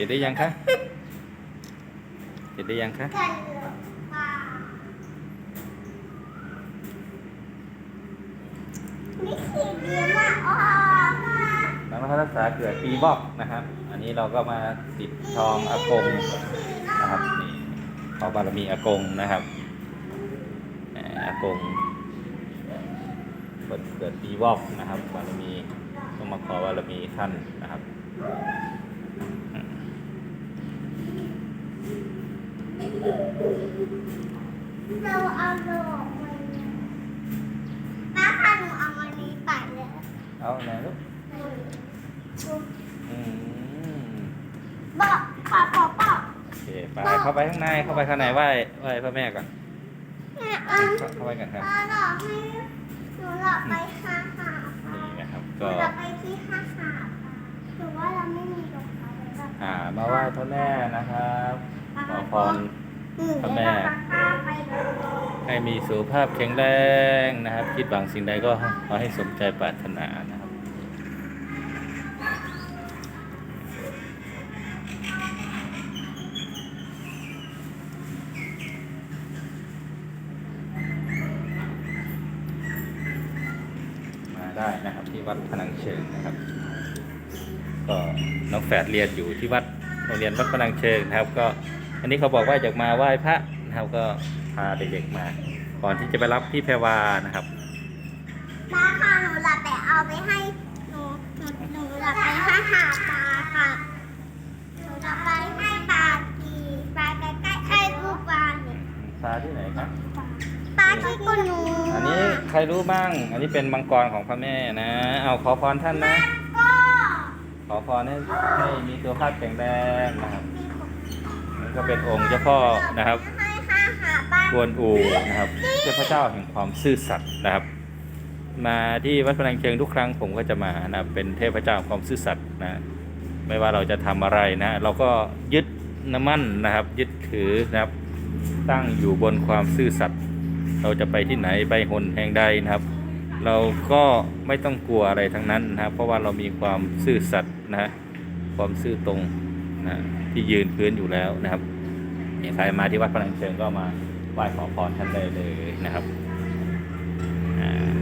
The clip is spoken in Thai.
ติดได้ยังคะติดได้ยังคะกันเหลือปลานี่คือเดียมาออกมาน้องนภัสรักษาเกิดปีวอกนะครับ อันนี้เราก็มาติดทองอากงนะครับนี่ขอบารมีอากงนะครับแหมอากงเกิดเกิดปีวอกนะครับบารมีต้องมาขอบารมีท่านนะครับ เราเอาดอกมันป้าค่ะหนูเอามันนี้ไปแล้วเอาไหนลูกอืมบอกขอขอบอก โอเคไป เข้าไปข้างใน เข้าไปข้างในไหว้ไหว้พระแม่ก่อน แม่อันเข้าไปกันครับ ป้าหลอกให้หนูหลอกไปห้าหาป้านี่นะครับ หนูก็หลอกไปที่ห้าหาป้าหนูว่าเราไม่มีดอกไม้แล้วอ่า มาไหว้พระแม่นะครับ ขอพร พระแม่ป้าไปเลยให้มีสุขภาพแข็งแรงนะครับ คิดหวังสิ่งใดก็ขอให้สมใจปรารถนานะครับ มาได้นะครับที่วัดพนังเชิงนะครับ ก็น้องแฝดเรียนอยู่ที่วัดโรงเรียนวัดพนังเชิงนะครับก็ อันนี้เขาบอกว่าอยากมาไหว้พระนะครับก็พาเด็กๆมา ก่อนที่จะไปรับพี่แพรวานะครับป้าค่ะหนูหลับไปเอาไปให้หนูหนูหนูหลับไปห้าหาปลาค่ะหนูหลับไปให้ปลากีปลาใกล้ใกล้ใกล้กูปลาเนี่ยปลาที่ไหนครับ ปลาที่กูหนูอันนี้ใครรู้บ้าง อันนี้เป็นมังกรของพระแม่นะ เอาขอพรท่านนะ ก็ขอพรให้ให้มีสุขภาพแข็งแรงนะครับ นี่ก็เป็นองค์เจ้าพ่อนะครับกวนอูนะครับเทพเจ้าแห่งความซื่อสัตย์นะครับ มาที่วัดพนังเชิงทุกครั้งผมก็จะมานะเป็นเทพเจ้าแห่งความซื่อสัตย์นะไม่ว่าเราจะทำอะไรนะเราก็ยึดน้ำมั่นนะครับ ยึดถือนะครับ ตั้งอยู่บนความซื่อสัตย์เราจะไปที่ไหนไปหนแห่งใดนะครับ เราก็ไม่ต้องกลัวอะไรทั้งนั้นนะครับ เพราะว่าเรามีความซื่อสัตย์นะฮะความซื่อตรง นะที่ยืนพื้นอยู่แล้วนะครับใครมาที่วัดพนังเชิงก็มาไหว้ขอพรท่านได้เลยนะครับอ่า